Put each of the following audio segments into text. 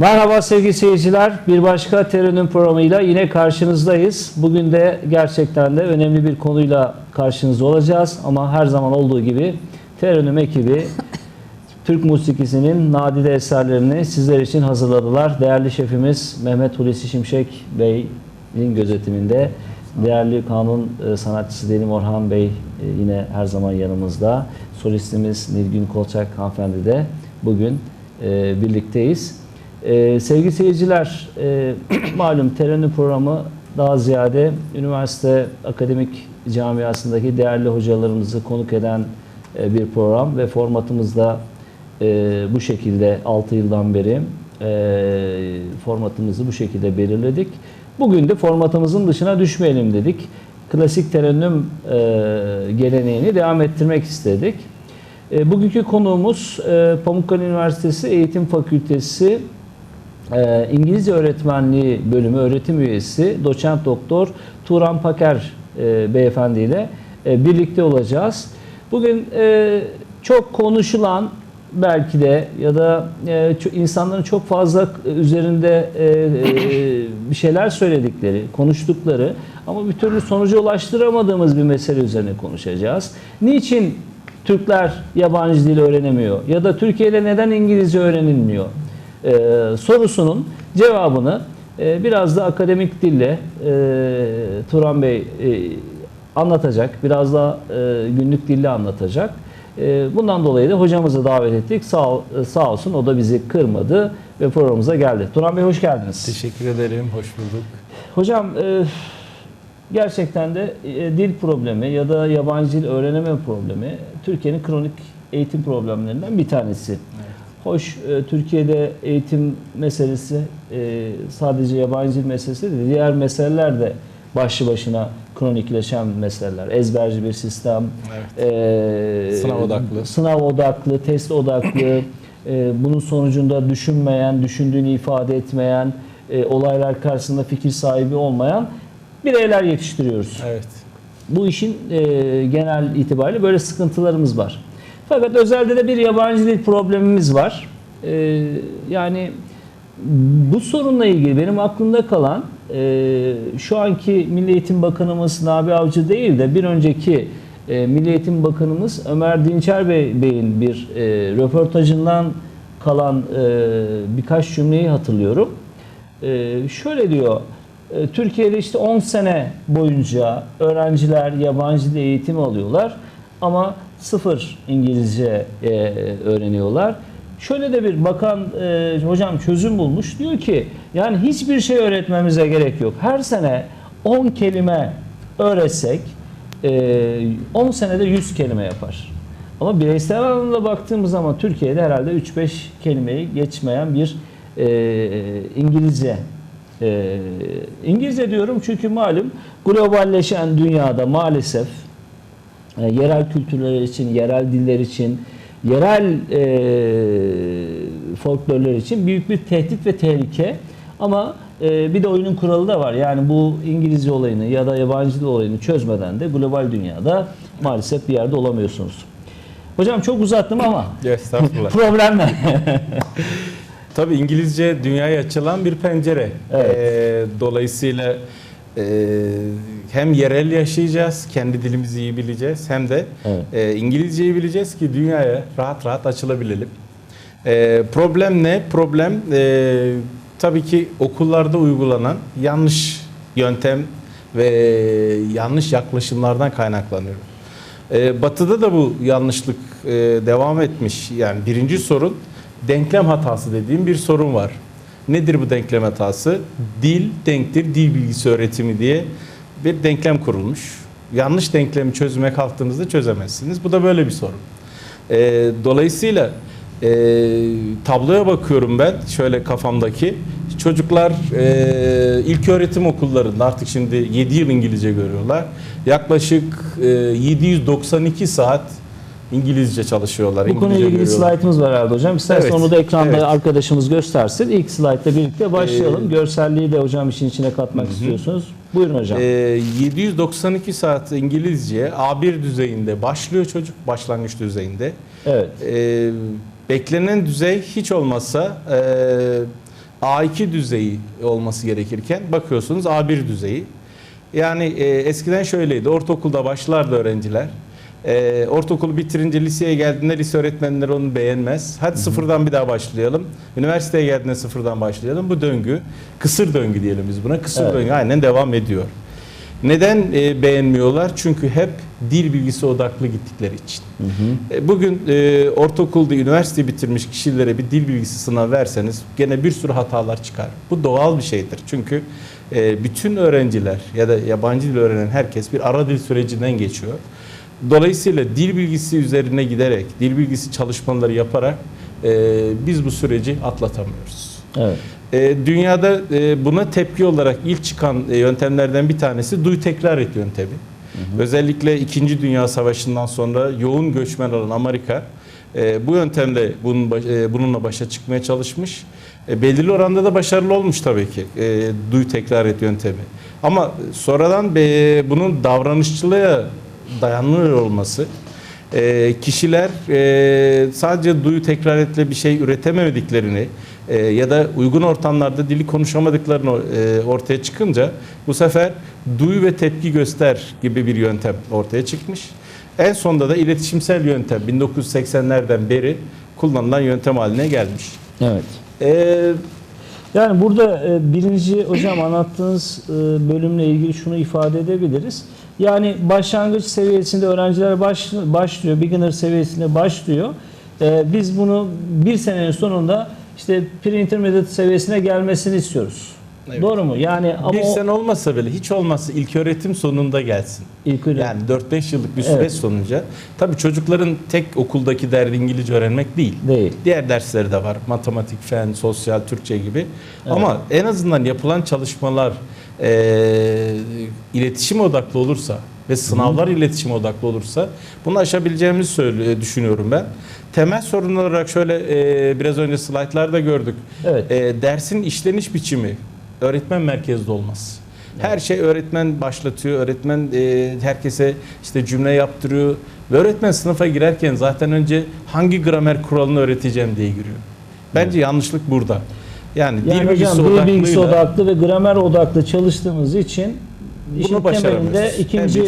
Merhaba sevgili seyirciler. Bir başka Terönüm programıyla yine karşınızdayız. Bugün de gerçekten de önemli bir konuyla karşınızda olacağız. Ama her zaman olduğu gibi Terönüm ekibi Türk musikisinin nadide eserlerini sizler için hazırladılar. Değerli şefimiz Mehmet Hulusi Şimşek Bey'in gözetiminde değerli kanun e, sanatçısı Delim Orhan Bey e, yine her zaman yanımızda. Solistimiz Nilgün Kolçak hanımefendi de bugün e, birlikteyiz. E, sevgili seyirciler, e, malum Terönü programı daha ziyade üniversite akademik camiasındaki değerli hocalarımızı konuk eden e, bir program ve formatımızda e, bu şekilde 6 yıldan beri e, formatımızı bu şekilde belirledik. Bugün de formatımızın dışına düşmeyelim dedik. Klasik terennüm e, geleneğini devam ettirmek istedik. E, bugünkü konuğumuz e, Pamukkale Üniversitesi Eğitim Fakültesi e, İngilizce Öğretmenliği Bölümü öğretim üyesi doçent doktor Turan Paker e, beyefendi ile e, birlikte olacağız. Bugün e, çok konuşulan belki de ya da e, insanların çok fazla üzerinde e, e, bir şeyler söyledikleri, konuştukları ama bir türlü sonuca ulaştıramadığımız bir mesele üzerine konuşacağız. Niçin Türkler yabancı dil öğrenemiyor ya da Türkiye'de neden İngilizce öğrenilmiyor? E, sorusunun cevabını e, biraz da akademik dille e, Turan Bey e, anlatacak. Biraz da e, günlük dille anlatacak. E, bundan dolayı da hocamızı davet ettik. Sağ, ol- sağ olsun o da bizi kırmadı ve programımıza geldi. Turan Bey hoş geldiniz. Teşekkür ederim, hoş bulduk. Hocam e, gerçekten de e, dil problemi ya da yabancı dil öğreneme problemi Türkiye'nin kronik eğitim problemlerinden bir tanesi. Hoş e, Türkiye'de eğitim meselesi e, sadece yabancı dil meselesi değil, diğer meseleler de başlı başına kronikleşen meseleler. Ezberci bir sistem, Evet. e, Sınav odaklı. sınav odaklı, test odaklı, e, bunun sonucunda düşünmeyen, düşündüğünü ifade etmeyen, e, olaylar karşısında fikir sahibi olmayan bireyler yetiştiriyoruz. Evet. Bu işin e, genel itibariyle böyle sıkıntılarımız var. Fakat özelde de bir yabancı dil problemimiz var. E, yani bu sorunla ilgili benim aklımda kalan e, şu anki Milli Eğitim Bakanımız Nabi Avcı değil de bir önceki e, Milli Eğitim Bakanımız Ömer Dinçer Bey, Bey'in bir e, röportajından kalan e, birkaç cümleyi hatırlıyorum. E, şöyle diyor, e, Türkiye'de işte 10 sene boyunca öğrenciler yabancı dil eğitimi alıyorlar ama sıfır İngilizce e, öğreniyorlar. Şöyle de bir bakan e, hocam çözüm bulmuş. Diyor ki yani hiçbir şey öğretmemize gerek yok. Her sene 10 kelime öğretsek e, 10 senede 100 kelime yapar. Ama bireysel anlamda baktığımız zaman Türkiye'de herhalde 3-5 kelimeyi geçmeyen bir e, İngilizce e, İngilizce diyorum çünkü malum globalleşen dünyada maalesef e, yerel kültürler için, yerel diller için, yerel e, folklorlar için büyük bir tehdit ve tehlike. Ama e, bir de oyunun kuralı da var. Yani bu İngilizce olayını ya da yabancı dil olayını çözmeden de global dünyada maalesef bir yerde olamıyorsunuz. Hocam çok uzattım ama Estağfurullah. problem ne? Tabii İngilizce dünyaya açılan bir pencere. Evet. Ee, dolayısıyla e, hem yerel yaşayacağız, kendi dilimizi iyi bileceğiz hem de Evet. e, İngilizceyi bileceğiz ki dünyaya rahat rahat açılabilelim. E, problem ne? Problem e, tabii ki okullarda uygulanan yanlış yöntem ve yanlış yaklaşımlardan kaynaklanıyor. Ee, batı'da da bu yanlışlık e, devam etmiş. Yani birinci sorun denklem hatası dediğim bir sorun var. Nedir bu denklem hatası? Dil denktir dil bilgisi öğretimi diye bir denklem kurulmuş. Yanlış denklemi çözüme kalktığınızda çözemezsiniz. Bu da böyle bir sorun. Ee, dolayısıyla e, tabloya bakıyorum ben şöyle kafamdaki. Çocuklar e, ilk öğretim okullarında artık şimdi 7 yıl İngilizce görüyorlar. Yaklaşık e, 792 saat İngilizce çalışıyorlar. Bu konuyla ilgili görüyorlar. slaytımız var herhalde hocam. İstersen Evet, onu da ekranda evet. arkadaşımız göstersin. İlk slaytla birlikte başlayalım. Ee, Görselliği de hocam işin içine katmak istiyorsunuz. Buyurun hocam. E, 792 saat İngilizce A1 düzeyinde başlıyor çocuk, başlangıç düzeyinde. evet. E, beklenen düzey hiç olmazsa e, A2 düzeyi olması gerekirken bakıyorsunuz A1 düzeyi. Yani e, eskiden şöyleydi. Ortaokulda başlardı öğrenciler. E, ortaokulu bitirince liseye geldiğinde lise öğretmenleri onu beğenmez. Hadi sıfırdan bir daha başlayalım. Üniversiteye geldiğinde sıfırdan başlayalım. Bu döngü, kısır döngü diyelim biz buna. Kısır Evet. döngü aynen devam ediyor. Neden e, beğenmiyorlar? Çünkü hep dil bilgisi odaklı gittikleri için. E, Bugün e, ortaokulda üniversite bitirmiş kişilere bir dil bilgisi sınavı verseniz gene bir sürü hatalar çıkar. Bu doğal bir şeydir. Çünkü e, bütün öğrenciler ya da yabancı dil öğrenen herkes bir ara dil sürecinden geçiyor. Dolayısıyla dil bilgisi üzerine giderek, dil bilgisi çalışmaları yaparak e, biz bu süreci atlatamıyoruz. Evet. E, dünyada e, buna tepki olarak ilk çıkan e, yöntemlerden bir tanesi duy tekrar et yöntemi. Özellikle 2. Dünya Savaşı'ndan sonra yoğun göçmen olan Amerika e, bu yöntemle bunun, e, bununla başa çıkmaya çalışmış. E, belirli oranda da başarılı olmuş tabii ki e, duy tekrar et yöntemi. Ama sonradan be, bunun davranışçılığa dayanılır olması e, kişiler e, sadece duyu tekrar etle bir şey üretemediklerini e, ya da uygun ortamlarda dili konuşamadıklarını e, ortaya çıkınca bu sefer duyu ve tepki göster gibi bir yöntem ortaya çıkmış. En sonunda da iletişimsel yöntem 1980'lerden beri kullanılan yöntem haline gelmiş. Evet. E, Yani burada e, birinci hocam anlattığınız e, bölümle ilgili şunu ifade edebiliriz. Yani başlangıç seviyesinde öğrenciler baş, başlıyor, beginner seviyesinde başlıyor. E, Biz bunu bir senenin sonunda işte pre-intermediate seviyesine gelmesini istiyoruz. Evet. Doğru mu? Yani ama bir sene olmasa bile hiç olmazsa ilk öğretim sonunda gelsin. ilk öyle- Yani 4-5 yıllık bir süreç Evet. sonunca. Tabii çocukların tek okuldaki derdi İngilizce öğrenmek değil. değil. Diğer dersleri de var. Matematik, fen, sosyal, Türkçe gibi. Ama en azından yapılan çalışmalar e, iletişim odaklı olursa ve sınavlar iletişim odaklı olursa bunu aşabileceğimizi söyle, düşünüyorum ben. Temel sorun olarak şöyle e, biraz önce slaytlarda gördük. Evet. E, dersin işleniş biçimi öğretmen merkezli olmaz. Her şey öğretmen başlatıyor, öğretmen e, herkese işte cümle yaptırıyor ve öğretmen sınıfa girerken zaten önce hangi gramer kuralını öğreteceğim diye giriyor. Bence yanlışlık burada. Yani, Yani dil bilgisi hocam dil bilgisi odaklı ve gramer odaklı çalıştığımız için işin temelinde ikinci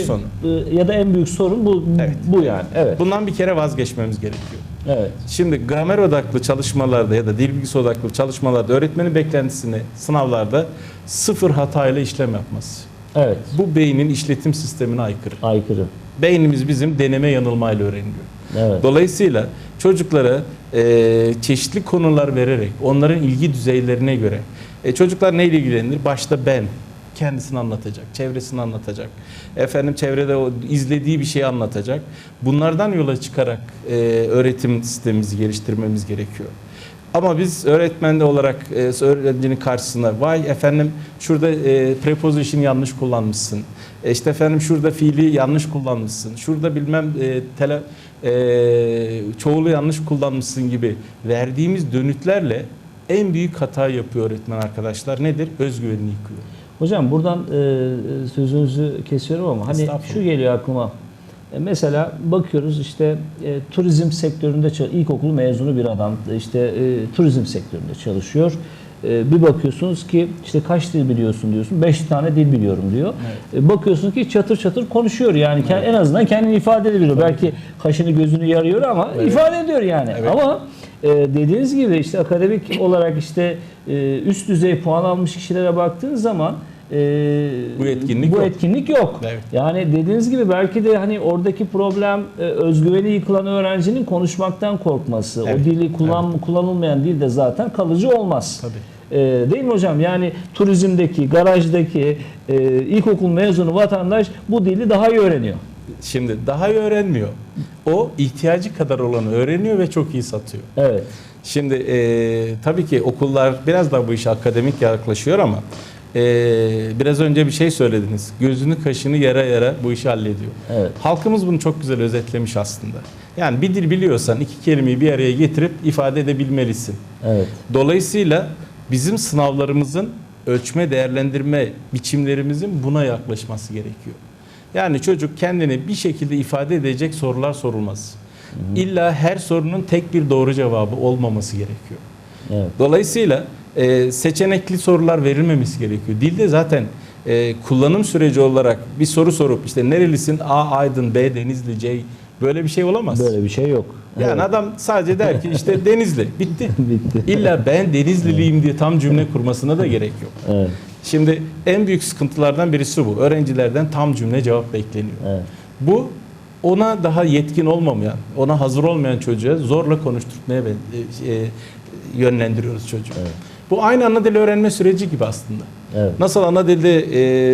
ya da en büyük sorun bu Evet. bu yani. Evet. bundan bir kere vazgeçmemiz gerekiyor. Evet. Şimdi gramer odaklı çalışmalarda ya da dil bilgisi odaklı çalışmalarda öğretmenin beklentisini sınavlarda sıfır hatayla işlem yapması. Evet. Bu beynin işletim sistemine aykırı. Aykırı. Beynimiz bizim deneme yanılmayla öğreniyor. Evet. Dolayısıyla çocuklara e, çeşitli konular vererek onların ilgi düzeylerine göre e, çocuklar neyle ilgilenir? Başta ben kendisini anlatacak, çevresini anlatacak. Efendim çevrede o izlediği bir şeyi anlatacak. Bunlardan yola çıkarak e, öğretim sistemimizi geliştirmemiz gerekiyor. Ama biz öğretmen olarak e, öğrencinin karşısına vay efendim şurada e, preposition yanlış kullanmışsın. E, işte efendim şurada fiili yanlış kullanmışsın. Şurada bilmem e, tele, e, çoğulu yanlış kullanmışsın gibi verdiğimiz dönütlerle en büyük hata yapıyor öğretmen arkadaşlar. Nedir? Özgüvenini yıkıyor. Hocam buradan e, sözünüzü kesiyorum ama hani şu geliyor aklıma. E, Mesela bakıyoruz işte e, turizm sektöründe ilkokul mezunu bir adam işte e, turizm sektöründe çalışıyor. E, bir bakıyorsunuz ki işte kaç dil biliyorsun diyorsun. Beş tane dil biliyorum diyor. E, bakıyorsunuz ki çatır çatır konuşuyor yani Ke- en azından kendini ifade edebiliyor. Belki kaşını gözünü yarıyor ama Evet. ifade ediyor yani. Evet. Ama e, dediğiniz gibi işte akademik olarak işte e, üst düzey puan almış kişilere baktığın zaman e, Bu etkinlik bu yok. etkinlik yok. Evet. Yani dediğiniz gibi belki de hani oradaki problem e, özgüveni yıkılan öğrencinin konuşmaktan korkması. Evet. O dili kullan kullanılmayan dil de zaten kalıcı olmaz. Tabii. E, değil mi hocam? Yani turizmdeki, garajdaki e, ilkokul mezunu vatandaş bu dili daha iyi öğreniyor. Şimdi daha iyi öğrenmiyor. O ihtiyacı kadar olanı öğreniyor ve çok iyi satıyor. Evet. Şimdi e, tabii ki okullar biraz daha bu işe akademik yaklaşıyor ama e, biraz önce bir şey söylediniz. Gözünü kaşını yara yara bu işi hallediyor. Evet. Halkımız bunu çok güzel özetlemiş aslında. Yani bir dil biliyorsan iki kelimeyi bir araya getirip ifade edebilmelisin. Evet. Dolayısıyla bizim sınavlarımızın ölçme değerlendirme biçimlerimizin buna yaklaşması gerekiyor. Yani çocuk kendini bir şekilde ifade edecek sorular sorulmaz. İlla her sorunun tek bir doğru cevabı olmaması gerekiyor. Evet. Dolayısıyla e, seçenekli sorular verilmemesi gerekiyor. Dilde zaten e, kullanım süreci olarak bir soru sorup işte nerelisin? A Aydın, B Denizli, C böyle bir şey olamaz. Böyle bir şey yok. Yani Evet. adam sadece der ki işte Denizli bitti. Bitti. İlla ben Denizliliyim diye tam cümle kurmasına da gerek yok. Evet, Şimdi en büyük sıkıntılardan birisi bu. Öğrencilerden tam cümle cevap bekleniyor. evet. Bu ona daha yetkin olmamayan, ona hazır olmayan çocuğa zorla konuşturmaya e, e, yönlendiriyoruz çocuğu. Evet. Bu aynı ana dil öğrenme süreci gibi aslında. Evet. Nasıl ana dilde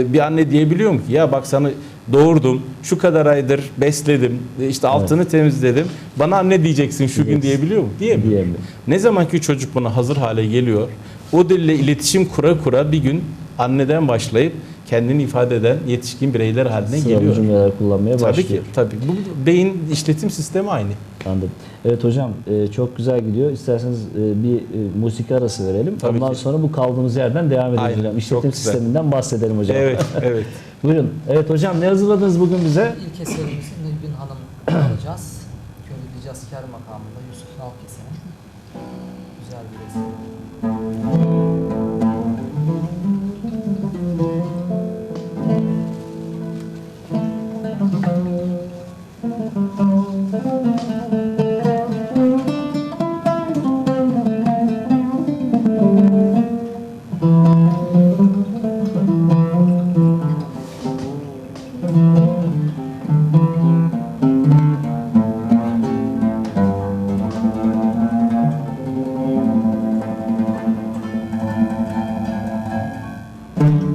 e, bir anne diyebiliyor mu ki ya bak sana doğurdum, şu kadar aydır besledim, e, işte altını temizledim. Bana anne diyeceksin şu gün Diyeceksin. diyebiliyor mu? Diyemiyor. Diyemiyor. Ne zaman ki çocuk buna hazır hale geliyor, o dille iletişim kura kura bir gün anneden başlayıp kendini ifade eden yetişkin bireyler haline Sıralı geliyor. cümleler kullanmaya Tabii başlıyor. ki, tabii. Bu beyin işletim sistemi aynı. Anladım. Evet hocam e, çok güzel gidiyor. İsterseniz e, bir e, musiki arası verelim. Tabii Ondan ki. sonra bu kaldığımız yerden devam edelim Aynen, hocam. çok İşletim sisteminden bahsedelim hocam. Evet, evet. Buyurun. Evet hocam ne hazırladınız bugün bize? İlk eserimizi Nilgün Hanım alacağız. Köylü Asker makamında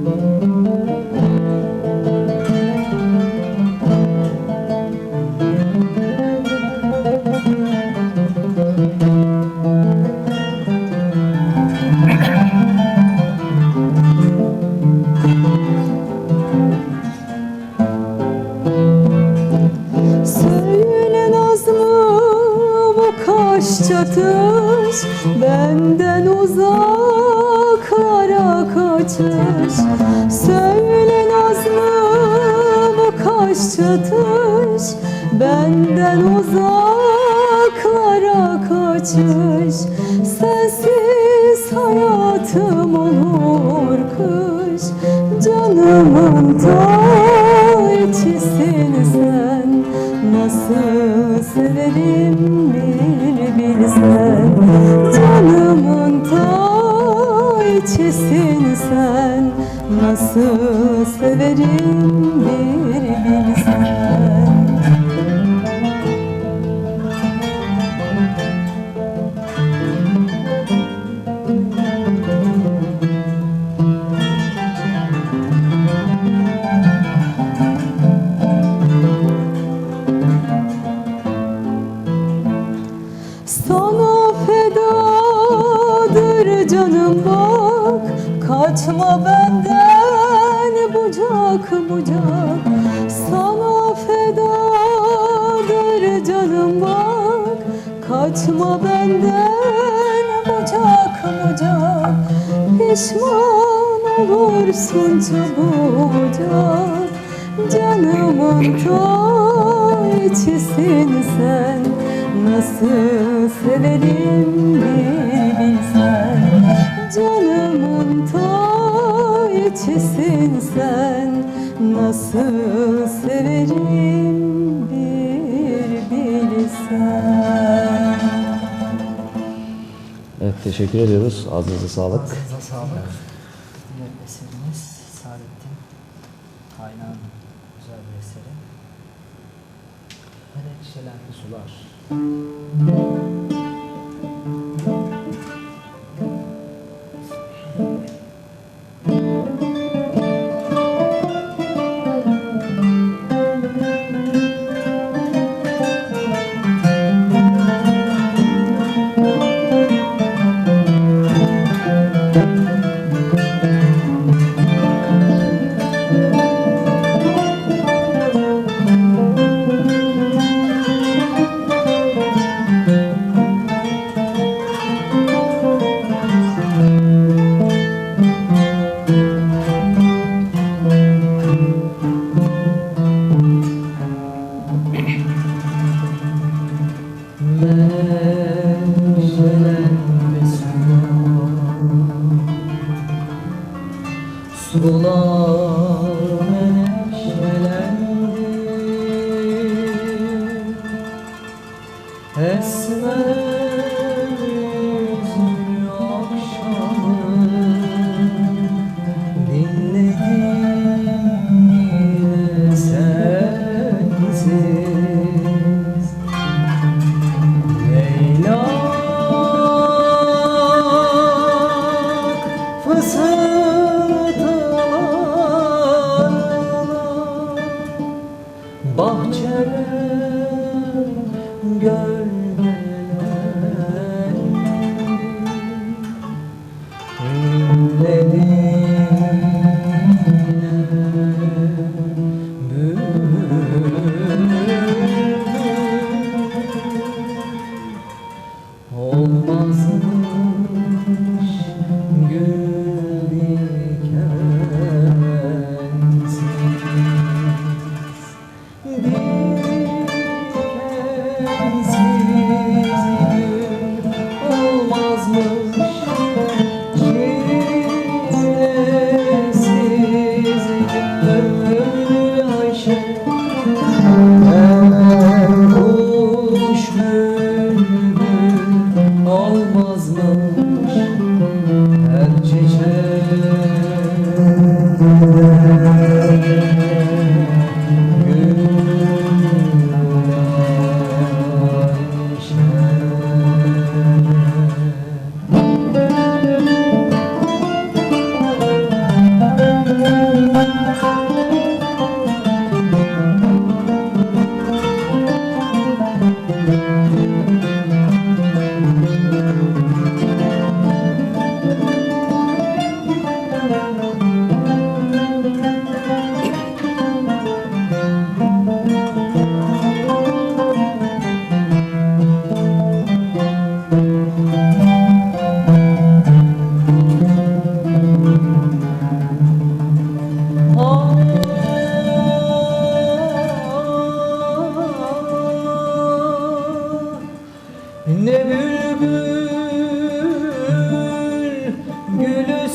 Söyle Nasıl severim bir bilsen. Canımın ta içisin sen. Nasıl severim bir bak Kaçma benden bucak bucak Pişman olursun çabucak. Canımın ta içisin sen. Nasıl severim bir bilsen. Canımın ta içisin sen. Nasıl severim Evet teşekkür ediyoruz. Ağzınıza sağlık. Ağzınıza sağlık. Diğer eserimiz Saadettin Kaynağ'ın güzel bir eseri. Menekşelendi sular. Amen.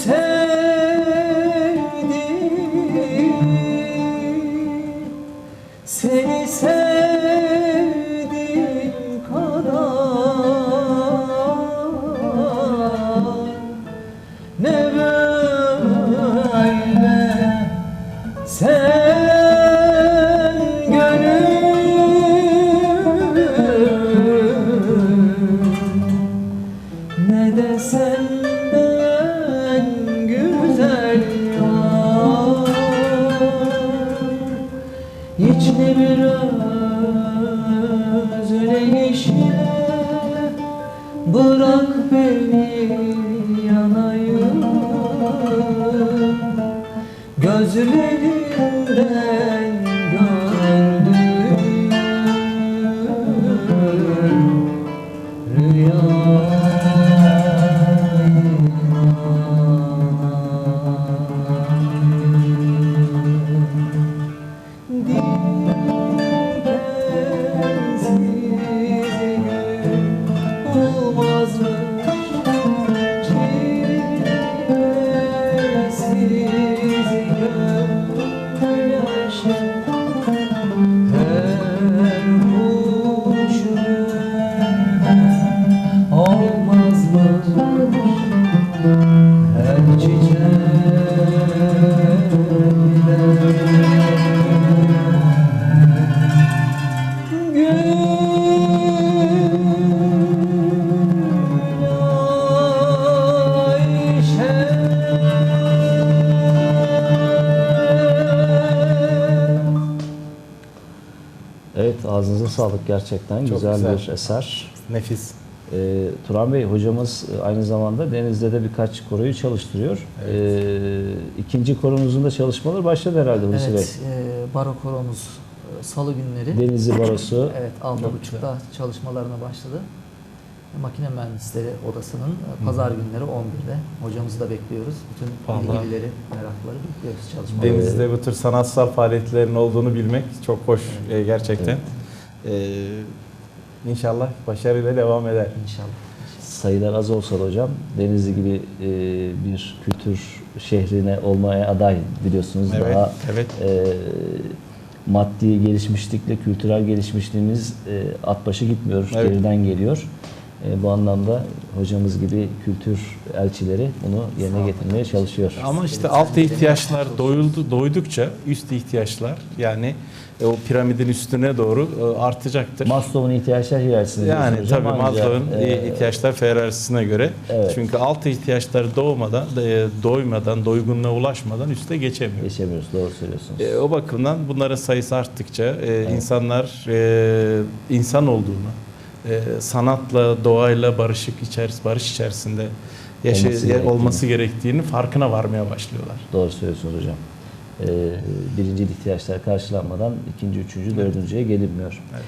tell Gözlerinden sağlık gerçekten. Çok güzel, güzel. bir eser. Nefis. Ee, Turan Bey hocamız e, aynı zamanda Deniz'de de birkaç koroyu çalıştırıyor. Ee, ikinci koromuzun da çalışmaları başladı herhalde Hulusi Evet, e, baro koromuz e, salı günleri. Bey. Denizli Barosu. Evet, 6.30'da çalışmalarına başladı. Makine Mühendisleri Odası'nın e, pazar günleri 11'de. Hocamızı da bekliyoruz. Bütün Vallahi. ilgilileri, merakları bekliyoruz çalışmaları. Denizde bu tür sanatsal faaliyetlerin olduğunu bilmek çok hoş e, gerçekten. Ee, inşallah başarıyla devam eder. İnşallah. Sayılar az olsa da hocam Denizli gibi e, bir kültür şehrine olmaya aday biliyorsunuz. Evet, Daha evet. e, maddi gelişmişlikle kültürel gelişmişliğimiz e, at başı gitmiyor, Evet. geriden geliyor. E, bu anlamda hocamız gibi kültür elçileri bunu yerine getirmeye çalışıyor. Ama işte alt ihtiyaçlar doyuldu, doydukça üst ihtiyaçlar yani e, o piramidin üstüne doğru e, artacaktır. Maslow'un ihtiyaçlar hiyerarşisini Yani tabii Maslow'un e, ihtiyaçlar hiyerarşisine göre. Evet. Çünkü alt ihtiyaçlar doğmadan, e, doymadan, doygunluğa ulaşmadan üste geçemiyor. geçemiyoruz. Doğru söylüyorsunuz. E, o bakımdan bunların sayısı arttıkça e, insanlar e, insan olduğunu, e, sanatla, doğayla barışık içeris barış içerisinde yaşa- Olması gerektiğini. olması gerektiğini farkına varmaya başlıyorlar. Doğru söylüyorsunuz hocam. Ee, birinci ihtiyaçlar karşılanmadan ikinci, üçüncü, dördüncüye gelinmiyor. Evet.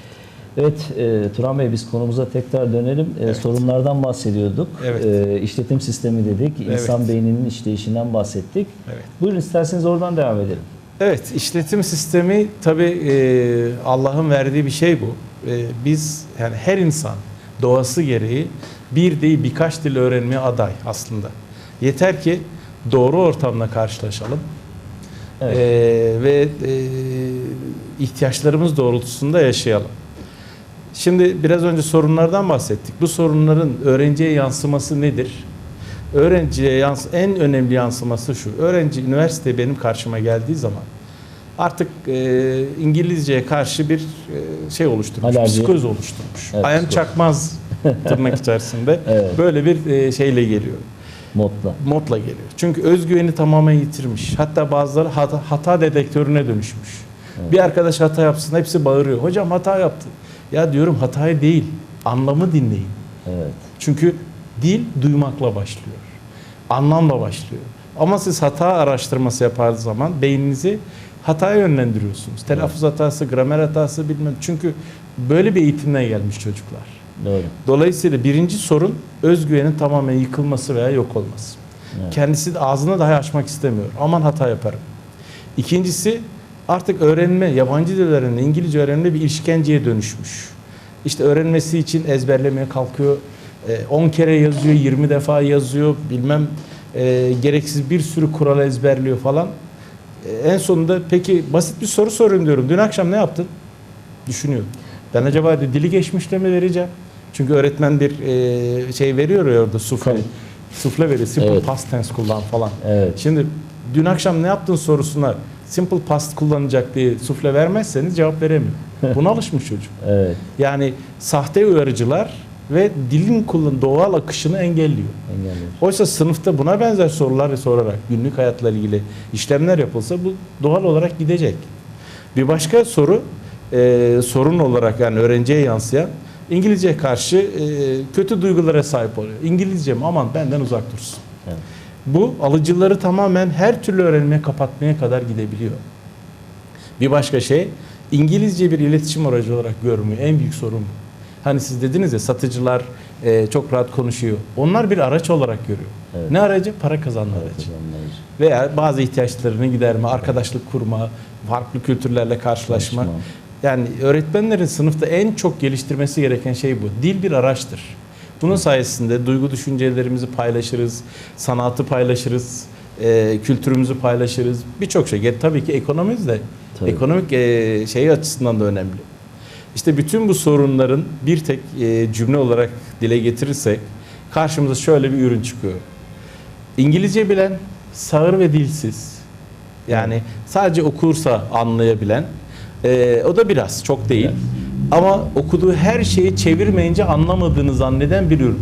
Evet, e, Turan Bey biz konumuza tekrar dönelim. E, Evet. Sorunlardan bahsediyorduk. Evet. E, işletim sistemi dedik. Evet. İnsan beyninin işleyişinden bahsettik. Evet. Buyurun isterseniz oradan devam edelim. Evet, işletim sistemi tabii e, Allah'ın verdiği bir şey bu. E, biz yani her insan doğası gereği bir değil birkaç dil öğrenmeye aday aslında. Yeter ki doğru ortamla karşılaşalım Evet. e, ve e, ihtiyaçlarımız doğrultusunda yaşayalım. Şimdi biraz önce sorunlardan bahsettik. Bu sorunların öğrenciye yansıması nedir? Öğrenciye yans en önemli yansıması şu. Öğrenci üniversite benim karşıma geldiği zaman artık e, İngilizceye karşı bir e, şey oluşturmuş, Alerji. psikoz oluşturmuş. Evet, psikoz. çakmaz tırnak içerisinde. Evet. Böyle bir e, şeyle geliyor. Modla. Modla geliyor. Çünkü özgüveni tamamen yitirmiş. Hatta bazıları hata, hata dedektörüne dönüşmüş. Evet. Bir arkadaş hata yapsın hepsi bağırıyor. Hocam hata yaptı. Ya diyorum hatayı değil, anlamı dinleyin. Evet. Çünkü dil duymakla başlıyor. Anlamla başlıyor. Ama siz hata araştırması yapardığınız zaman beyninizi hataya yönlendiriyorsunuz. Telaffuz hatası, gramer hatası bilmem. Çünkü böyle bir eğitimden gelmiş çocuklar. Doğru. Dolayısıyla birinci sorun özgüvenin tamamen yıkılması veya yok olması. Evet. Kendisi de ağzını dahi açmak istemiyor. Aman hata yaparım. İkincisi artık öğrenme, yabancı dil öğrenme, İngilizce öğrenme bir işkenceye dönüşmüş. İşte öğrenmesi için ezberlemeye kalkıyor. 10 kere yazıyor, 20 defa yazıyor, bilmem e, gereksiz bir sürü kural ezberliyor falan. E, en sonunda peki basit bir soru soruyorum diyorum. Dün akşam ne yaptın? Düşünüyor. Ben acaba de dili geçmişle mi vereceğim? Çünkü öğretmen bir e, şey veriyor ya orada sufle. Sufle veriyor. Simple Evet. past tense kullan falan. Evet. Şimdi dün akşam ne yaptın sorusuna simple past kullanacak diye sufle vermezseniz cevap veremiyor. Buna alışmış çocuk. Evet. Yani sahte uyarıcılar ve dilin kullan doğal akışını engelliyor. Engelliyor. Oysa sınıfta buna benzer sorular sorarak günlük hayatla ilgili işlemler yapılsa bu doğal olarak gidecek. Bir başka soru e, sorun olarak yani öğrenciye yansıyan İngilizce karşı e, kötü duygulara sahip oluyor. İngilizcem aman benden uzak dursun. Evet. Bu alıcıları tamamen her türlü öğrenmeye kapatmaya kadar gidebiliyor. Bir başka şey İngilizce bir iletişim aracı olarak görmüyor. En büyük sorun bu. Hani siz dediniz ya satıcılar e, çok rahat konuşuyor. Onlar bir araç olarak görüyor. Evet. Ne aracı? Para kazanma aracı. Veya bazı ihtiyaçlarını giderme, arkadaşlık kurma, farklı kültürlerle karşılaşma. Konuşma. Yani öğretmenlerin sınıfta en çok geliştirmesi gereken şey bu. Dil bir araçtır. Bunun sayesinde duygu düşüncelerimizi paylaşırız, sanatı paylaşırız, e, kültürümüzü paylaşırız. Birçok şey. E, Tabii ki ekonomimiz de Tabii. ekonomik e, şey açısından da önemli. İşte bütün bu sorunların bir tek e, cümle olarak dile getirirsek karşımıza şöyle bir ürün çıkıyor. İngilizce bilen, sağır ve dilsiz. Yani sadece okursa anlayabilen. e, o da biraz, çok değil. Evet. Ama okuduğu her şeyi çevirmeyince anlamadığını zanneden bir ürün.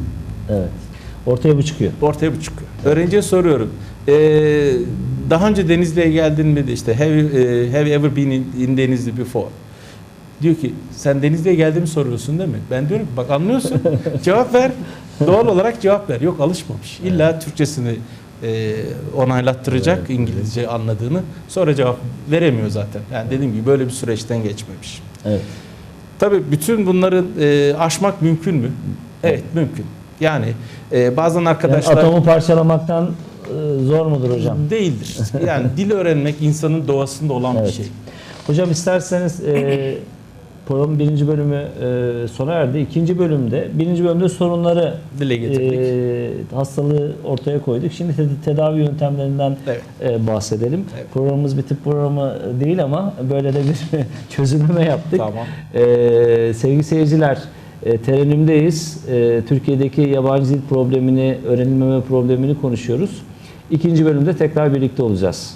Evet. Ortaya bu çıkıyor. Ortaya bu çıkıyor. Öğrenciye soruyorum. e, daha önce Denizli'ye geldin mi? işte have, you- e, have you ever been in, in Denizli before? Diyor ki sen Denizli'ye geldiğimi soruyorsun değil mi? Ben diyorum ki bak anlıyorsun. cevap ver. Doğal olarak cevap ver. Yok alışmamış. İlla Türkçesini e, onaylattıracak Evet. İngilizce anladığını. Sonra cevap veremiyor zaten. Yani dediğim gibi böyle bir süreçten geçmemiş. Evet. Tabii bütün bunları e, aşmak mümkün mü? Evet mümkün. Yani e, bazen Yani arkadaşlar atomu parçalamaktan e, zor mudur hocam? değildir. Yani dil öğrenmek insanın doğasında olan bir Evet. şey. Hocam isterseniz e, Programın birinci bölümü e, sona erdi. İkinci bölümde, birinci bölümde sorunları Dile getirdik. e, hastalığı ortaya koyduk. Şimdi te- tedavi yöntemlerinden Evet. e, bahsedelim. Evet. Programımız bir tıp programı değil ama böyle de bir çözümleme yaptık. Tamam. E, sevgili seyirciler, e, terenümdeyiz. E, Türkiye'deki yabancı dil problemini, öğrenilmeme problemini konuşuyoruz. İkinci bölümde tekrar birlikte olacağız.